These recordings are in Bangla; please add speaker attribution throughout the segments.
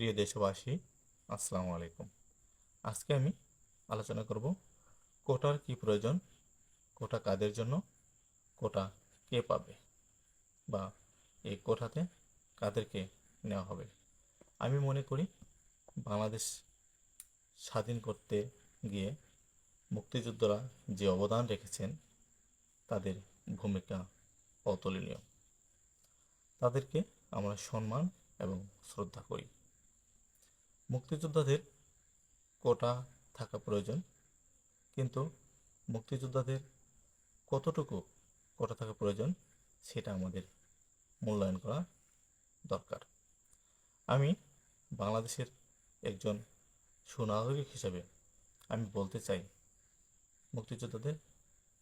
Speaker 1: প্রিয় দেশবাসী, আসসালামু আলাইকুম। আজকে আমি আলোচনা করব কোটার কি প্রয়োজন, কোটা কাদের জন্য, কোটা কে পাবে বা এই কোটাতে কাদেরকে নেওয়া হবে। আমি মনে করি বাংলাদেশ স্বাধীন করতে গিয়ে মুক্তিযোদ্ধারা যে অবদান রেখেছেন, তাদের ভূমিকা অতুলনীয়। তাদেরকে আমরা সম্মান এবং শ্রদ্ধা করি। মুক্তিযোদ্ধাদের কোটা থাকা প্রয়োজন, কিন্তু মুক্তিযোদ্ধাদের কতটুকু কোটা থাকা প্রয়োজন সেটা আমাদের মূল্যায়ন করা দরকার। আমি বাংলাদেশের একজন সুনাগরিক হিসেবে আমি বলতে চাই, মুক্তিযোদ্ধাদের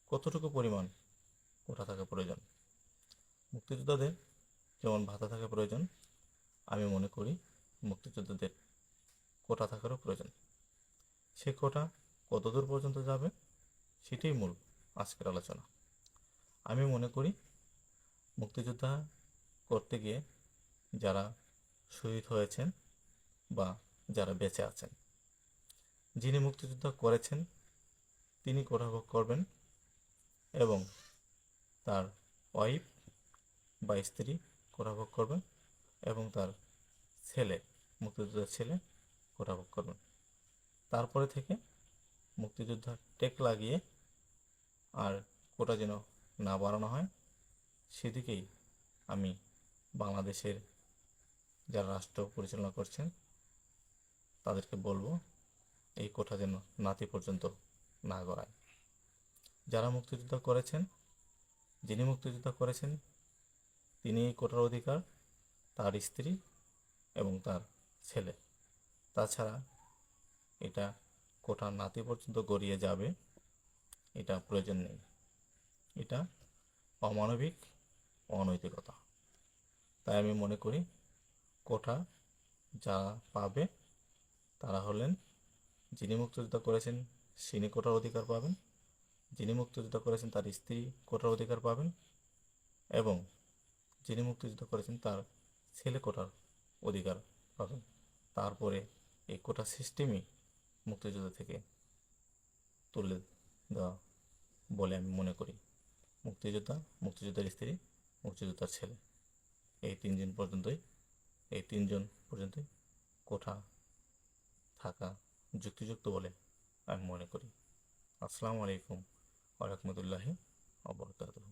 Speaker 1: কতটুকু পরিমাণ কোটা থাকা প্রয়োজন? মুক্তিযোদ্ধাদের যেমন ভাতা থাকা প্রয়োজন, আমি মনে করি মুক্তিযোদ্ধাদের কোটা থাকারও প্রয়োজন। সে কোটা কতদূর পর্যন্ত যাবে সেটাই মূল আজকের আলোচনা। আমি মনে করি মুক্তিযোদ্ধা করতে গিয়ে যারা শহীদ হয়েছেন বা যারা বেঁচে আছেন, যিনি মুক্তিযোদ্ধা করেছেন, তিনি কোটা ভোগ করবেন এবং তার ওয়াইফ বা স্ত্রী কোটা ভোগ করবেন এবং তার ছেলে, মুক্তিযোদ্ধার ছেলে কোটা ভোগ করবেন তারপরে থেকে মুক্তিযোদ্ধা টেক লাগিয়ে আর কোটা যেন না বাড়ানো হয়, সেদিকেই আমি বাংলাদেশের যারা রাষ্ট্র পরিচালনা করছেন, তাদেরকে বলব এই কোটা যেন নাতি পর্যন্ত না গড়ায়। যারা মুক্তিযুদ্ধ করেছেন, যিনি মুক্তিযুদ্ধ করেছেন, তিনি এই কোটার অধিকার, তার স্ত্রী এবং তার ছেলে। তাছাড়া এটা কোটা নাতি পর্যন্ত গড়িয়ে যাবে, এটা প্রয়োজন নেই। এটা অমানবিক, অনৈতিকতা। তাই আমি মনে করি কোটা যারা পাবে, তারা হলেন যিনি মুক্তিযুদ্ধ করেছেন তিনি কোটার অধিকার পাবেন। যিনি মুক্তিযুদ্ধ করেছেন, তার স্ত্রী কোটার অধিকার পাবেন এবং যিনি মুক্তিযুদ্ধ করেছেন, তার ছেলে কোটার অধিকার পাবেন। তারপরে এই কোটা সিস্টেমই মুক্তিযুদ্ধ থেকে তুলে দেওয়া বলে আমি মনে করি। মুক্তিযোদ্ধা, মুক্তিযোদ্ধার স্ত্রী, মুক্তিযোদ্ধার ছেলে। এই তিনজন পর্যন্তই, এই তিনজন পর্যন্তই কোঠা থাকা যুক্তিযুক্ত বলে আমি মনে করি। আসসালামু আলাইকুম ওরহমতুল্লাহি অবরকাতুহ